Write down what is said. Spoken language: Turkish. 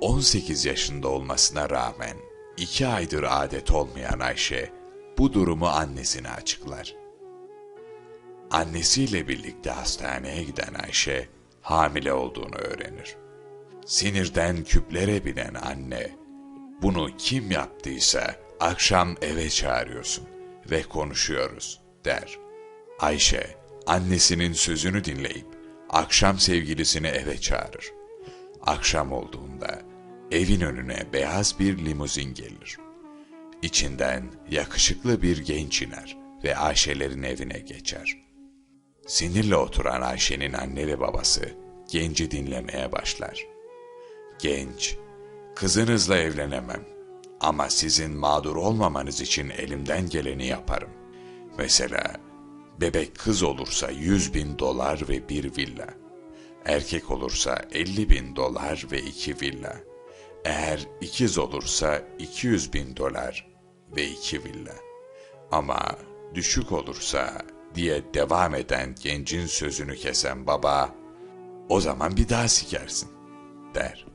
18 yaşında olmasına rağmen iki aydır adet olmayan Ayşe bu durumu annesine açıklar. Annesiyle birlikte hastaneye giden Ayşe hamile olduğunu öğrenir. Sinirden küplere binen anne, bunu kim yaptıysa akşam eve çağırıyorsun ve konuşuyoruz der. Ayşe, annesinin sözünü dinleyip akşam sevgilisini eve çağırır. Akşam olduğunda evin önüne beyaz bir limuzin gelir. İçinden yakışıklı bir genç iner ve Ayşe'lerin evine geçer. Sinirle oturan Ayşe'nin anne ve babası genci dinlemeye başlar. Genç, kızınızla evlenemem ama sizin mağdur olmamanız için elimden geleni yaparım. Mesela bebek kız olursa 100 bin dolar ve bir villa. Erkek olursa 50 bin dolar ve iki villa. Eğer ikiz olursa 200 bin dolar ve iki villa. Ama düşük olursa diye devam eden gencin sözünü kesen baba, o zaman bir daha sikersin der.''